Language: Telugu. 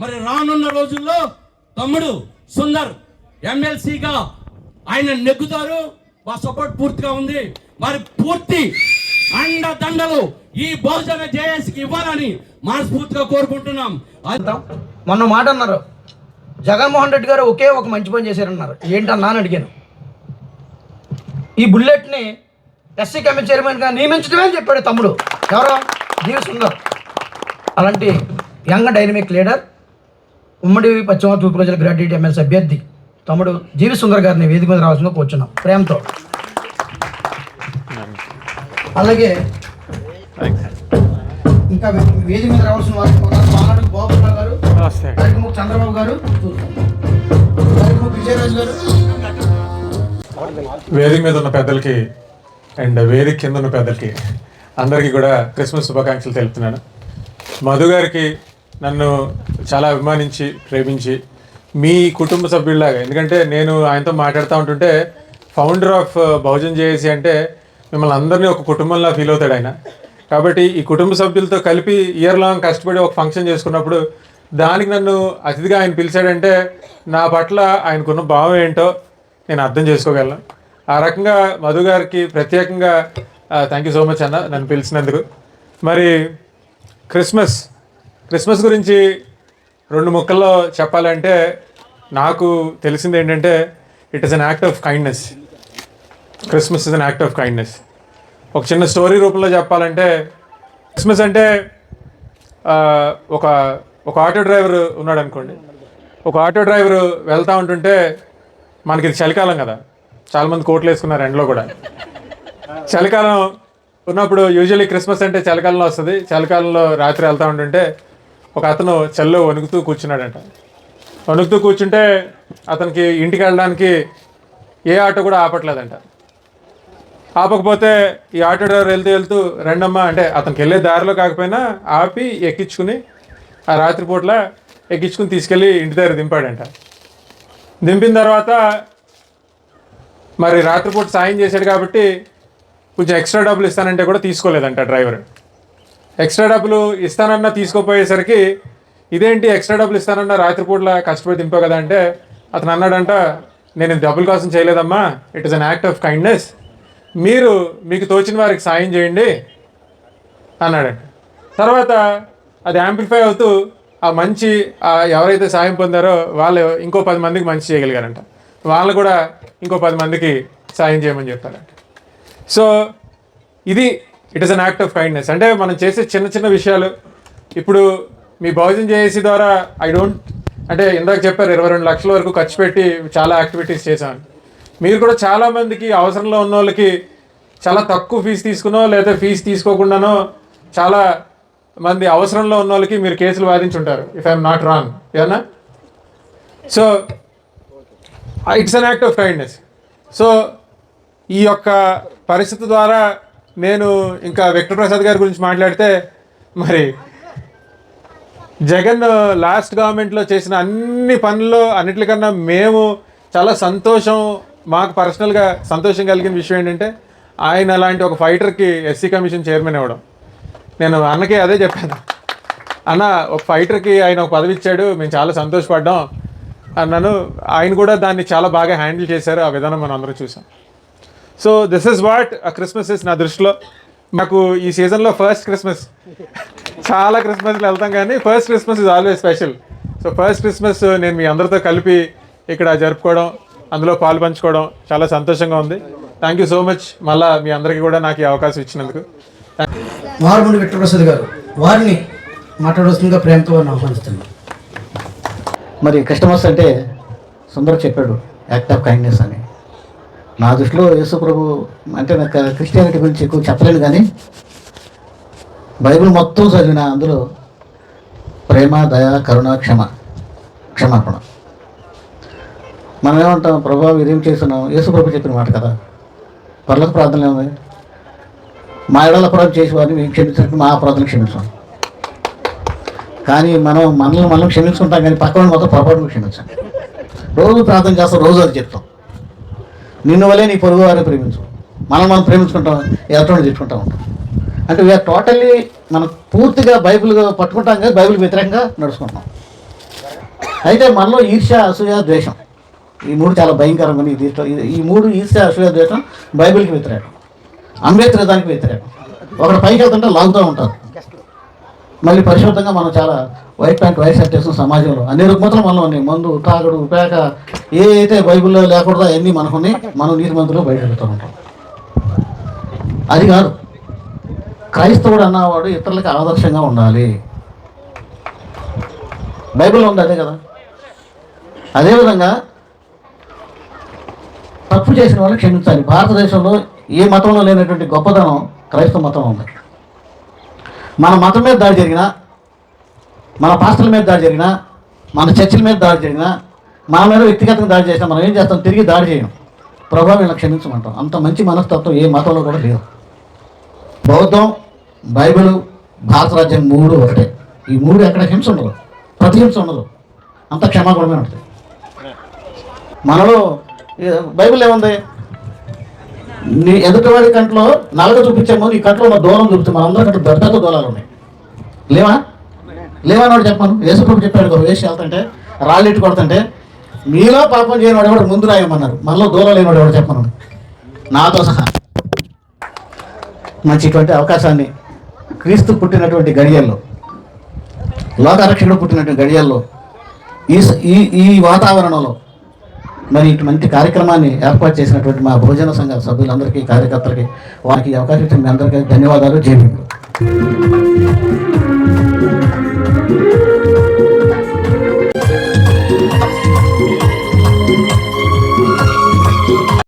మరి రానున్న రోజుల్లో తమ్ముడు సుందర్ ఎమ్మెల్సీగా ఆయన నెగ్గుతారు. మా సపోర్ట్ పూర్తిగా ఉంది. మరి పూర్తి అండదండలు ఈ బహుజన జేఎస్కి ఇవ్వాలని మనస్ఫూర్తిగా కోరుకుంటున్నాం. అది మొన్న మాట అన్నారు. జగన్మోహన్ రెడ్డి గారు ఒకే ఒక మంచి పని చేశారన్నారు. ఏంటన్నా అని అడిగాను. ఈ బుల్లెట్ని ఎస్సీ కమిటీ చైర్మన్గా నియమించడమే అని చెప్పాడు తమ్ముడు. ఎవరో? జీవి సుందర్. అలాంటి యంగ్ డైనమిక్ లీడర్ ఉమ్మడి పశ్చిమ తూర్పు ప్రజల గ్రాడ్యుయేట్ ఎమ్మెల్సీ అభ్యర్థి తమ్ముడు జీవి సుందర్ గారిని వేదిక మీద రావాల్సిందిగా కూర్చున్నాం. ప్రేమతో. అలాగే ఇంకా వేదిక మీద రావాల్సిన వారు బాబు గారు అరికముఖ చంద్రబాబు గారు అరికముఖ విజయరాజు గారు. వేదిక మీద ఉన్న పెద్దలకి అండ్ వేదిక కింద ఉన్న పెద్దలకి అందరికీ కూడా క్రిస్మస్ శుభాకాంక్షలు తెలుపుతున్నాను. మధు గారికి నన్ను చాలా అభిమానించి ప్రేమించి మీ కుటుంబ సభ్యుల్లాగా. ఎందుకంటే నేను ఆయనతో మాట్లాడుతూ ఉంటుంటే ఫౌండర్ ఆఫ్ బహుజన్ జేఏసీ అంటే మిమ్మల్ని అందరినీ ఒక కుటుంబంలా ఫీల్ అవుతాడు ఆయన. కాబట్టి ఈ కుటుంబ సభ్యులతో కలిపి ఇయర్ లాంగ్ కష్టపడి ఒక ఫంక్షన్ చేసుకున్నప్పుడు దానికి నన్ను అతిథిగా ఆయన పిలిచాడంటే నా పట్ల ఆయనకున్న భావం ఏంటో నేను అర్థం చేసుకోగలను. ఆ రకంగా మధు గారికి ప్రత్యేకంగా థ్యాంక్ యూ సో మచ్ అన్న నన్ను పిలిచినందుకు. మరి క్రిస్మస్ క్రిస్మస్ గురించి రెండు ముక్కల్లో చెప్పాలంటే నాకు తెలిసింది ఏంటంటే it is an act of kindness Christmas is an act of kindness ఒక చిన్న స్టోరీ రూపంలో చెప్పాలంటే క్రిస్మస్ అంటే ఒక ఒక ఆటో డ్రైవర్ ఉన్నాడు అనుకోండి. ఒక ఆటో డ్రైవర్ వెళ్తూ ఉంటుంటే మనకి ఇది చలికాలం కదా. చాలామంది కోట్లు వేసుకున్నారు ఎండలో కూడా. చలికాలం ఉన్నప్పుడు యూజువల్లీ క్రిస్మస్ అంటే చలికాలంలో వస్తుంది. చలికాలంలో రాత్రి వెళ్తూ ఉంటుంటే ఒక అతను చెల్లో వణుకుతూ కూర్చున్నాడంట. వణుకుతూ కూర్చుంటే అతనికి ఇంటికి వెళ్ళడానికి ఏ ఆటో కూడా ఆపట్లేదంట. ఆపకపోతే ఈ ఆటో డ్రైవర్ వెళ్తూ వెళ్తూ రెండమ్మా అంటే అతనికి వెళ్ళే దారిలో కాకపోయినా ఆపి ఎక్కించుకుని ఆ రాత్రిపూట్ల ఎక్కించుకుని తీసుకెళ్ళి ఇంటి దగ్గర దింపాడంట. దింపిన తర్వాత మరి రాత్రిపూట సాయం చేశాడు కాబట్టి కొంచెం ఎక్స్ట్రా డబ్బులు ఇస్తానంటే కూడా తీసుకోలేదంట డ్రైవర్. ఎక్స్ట్రా డబ్బులు ఇస్తానన్నా తీసుకోపోయేసరికి ఇదేంటి ఎక్స్ట్రా డబ్బులు ఇస్తానన్నా రాత్రిపూట్ల కష్టపడి దింపావు కదా అంటే అతను అన్నాడంట నేను డబ్బుల కోసం చేయలేదమ్మా. It is an act of kindness మీరు మీకు తోచిన వారికి సాయం చేయండి అన్నాడంట. తర్వాత అది యాంప్లిఫై అవుతూ ఆ మంచి ఎవరైతే సాయం పొందారో వాళ్ళు ఇంకో పది మందికి మంచి చేయగలిగారంట. వాళ్ళు కూడా ఇంకో పది మందికి సాయం చేయమని చెప్పారంట సో ఇది it is an act of kindness అంటే మనం చేసే చిన్న చిన్న విషయాలు. ఇప్పుడు మీ భోజనం చేసి ద్వారా ఐ డోంట్ అంటే ఇందాక చెప్పారు ఇరవై రెండు లక్షల వరకు ఖర్చు పెట్టి చాలా యాక్టివిటీస్ చేశాను. మీరు కూడా చాలా మందికి అవసరంలో ఉన్న వాళ్ళకి చాలా తక్కువ ఫీజు తీసుకునో లేదా ఫీజు తీసుకోకుండానో చాలా మంది అవసరంలో ఉన్న వాళ్ళకి మీరు కేసులు వాదించుంటారు. ఇఫ్ ఐఎమ్ నాట్ రాంగ్ ఏనా so it's an act of kindness so ఈ యొక్క పరిస్థితి ద్వారా నేను ఇంకా విక్టర్ ప్రసాద్ గారి గురించి మాట్లాడితే మరి జగన్ లాస్ట్ గవర్నమెంట్లో చేసిన అన్ని పనుల్లో అన్నిటికన్నా మేము చాలా సంతోషం మాకు పర్సనల్గా సంతోషం కలిగిన విషయం ఏంటంటే ఆయన అలాంటి ఒక ఫైటర్కి ఎస్సీ కమిషన్ చైర్మన్ ఇవ్వడం నేను అన్నకి అదే చెప్పాను. అన్న ఒక ఫైటర్కి ఆయన ఒక పదవి ఇచ్చాడు మేము చాలా సంతోషపడ్డాం అన్నాను. ఆయన కూడా దాన్ని చాలా బాగా హ్యాండిల్ చేశారు ఆ విధానం మనం అందరం చూసాం. So this is what Christmas is నా దృష్టిలో. నాకు ఈ సీజన్లో ఫస్ట్ క్రిస్మస్ చాలా క్రిస్మస్లు వెళ్తాం కానీ first Christmas is always special so first Christmas నేను మీ అందరితో కలిపి ఇక్కడ జరుపుకోవడం అందులో పాలు పంచుకోవడం చాలా సంతోషంగా ఉంది. థ్యాంక్ యూ సో మచ్ మళ్ళీ మీ అందరికీ కూడా నాకు ఈ అవకాశం ఇచ్చినందుకు. వారముడి విక్రమప్రసాద్ గారు వారిని మాట్లాడవలసిందిగా ప్రేమతో వారిని ఆహ్వానిస్తున్నాను మరి కస్టమర్స్ అంటే సుందర్ చెప్పాడు యాక్ట్ ఆఫ్ కైండ్నెస్ అని. నా దృష్టిలో యేసు ప్రభు అంటే నాకు క్రిస్టియానిటీ గురించి ఎక్కువ చెప్పలేను కానీ బైబిల్ మొత్తం చదివిన అందులో ప్రేమ దయ కరుణ క్షమ క్షమాపణ. మనం ఏమంటాం ప్రభావ ఇదేం చేస్తున్నాం యేసు ప్రభు చెప్పిన మాట కదా. పర్లకు ప్రార్థన ఏముంది మా ఎడల అపరాధం చేసి వారిని మేము క్షమించినట్టు మా అపరాధం క్షమించాం. కానీ మనం మనల్ని మనం క్షమించుకుంటాం కానీ పక్క వాళ్ళు మొత్తం పొరపాటును క్షమించాం. రోజు ప్రార్థన చేస్తాం రోజు అది చెప్తాం. నిన్ను వల్లే నీ పొరుగు వారిని ప్రేమించు. మనం మనం ప్రేమించుకుంటాం ఎలక్ట్రానిక్ తిట్టుకుంటా ఉంటాం. అంటే వీఆర్ టోటల్లీ మనం పూర్తిగా బైబిల్ పట్టుకుంటాం కానీ బైబిల్ వ్యతిరేకంగా నడుచుకుంటాం అయితే మనలో ఈర్ష్య అసూయ ద్వేషం. ఈ మూడు చాలా భయంకరంగా దీంట్లో ఈ- ఈ మూడు ఈర్ష్య అసూయ ద్వేషం బైబిల్కి వ్యతిరేకం. అంబేద్కరిజానికి వ్యతిరేకం. ఒకటి పైకి వెళ్తుంటే లాగుతూ ఉంటారు మళ్ళీ పరిశుద్ధంగా మనం చాలా వైట్ ప్యాంట్ వైట్ షర్ట్ సమాజంలో. అన్ని రుగ్మతలు మనలో ఉన్నాయి. మందు తాగడు పేక ఏ అయితే బైబిల్లో లేకూడదో అవన్నీ మనకున్నాయి మనం నీతి మందులో బయట వెళ్తూ ఉంటాం. అది కాదు. క్రైస్తవుడు అన్నవాడు ఇతరులకు ఆదర్శంగా ఉండాలి. బైబిల్లో ఉంది అదే కదా. అదేవిధంగా తప్పు చేసిన వాళ్ళు క్షమించాలి. భారతదేశంలో ఏ మతంలో లేనటువంటి గొప్పతనం క్రైస్తవ మతం ఉంది. మన మతం మీద దాడి జరిగినా మన పాస్టర్ల మీద దాడి జరిగినా మన చర్చిల మీద దాడి జరిగినా మన మీద వ్యక్తిగతంగా దాడి చేసినా మనం ఏం చేస్తాం? తిరిగి దాడి చేయడం. ప్రభావం ఇలా క్షమించమంటాం. అంత మంచి మనస్తత్వం ఏ మతంలో కూడా లేదు. బౌద్ధం బైబిల్ భారత రాజ్యం మూడు ఒకటే. ఈ మూడు ఎక్కడ హింస ఉండదు. ప్రతి హింస ఉండదు. అంత క్షమాగుణమే ఉంటుంది. మనలో బైబిల్ ఏముంది? నీ ఎదుటివాడి కంట్లో నలగ చూపించేమో ఈ కంట్లో ఉన్న దూరం చూపిస్తే మనందరం కంటే పెద్ద పెద్ద దూరాలు ఉన్నాయి. లేవా? లేవా వాడు చెప్పాను. యేసుప్రభు చెప్పాడు ఒక వేసి వెళ్తుంటే రాళ్ళు ఇటు కొడుతుంటే మీలో పాపం చేయనివాడు ఎవడు? ముందు రాయమన్నారు. మనలో దూరం లేనివాడు ఎవడు చెప్పను నాతో సహా. మంచిటువంటి అవకాశాన్ని క్రీస్తు పుట్టినటువంటి గడియల్లో లోకరక్షకుడు పుట్టినటువంటి గడియల్లో ఈ ఈ ఈ వాతావరణంలో మరి ఇటువంటి కార్యక్రమాన్ని ఏర్పాటు చేసినటువంటి మా భోజన సంఘ సభ్యులందరికీ కార్యకర్తలకి వారికి అవకాశం ఇచ్చిన మీ అందరికీ ధన్యవాదాలు. జై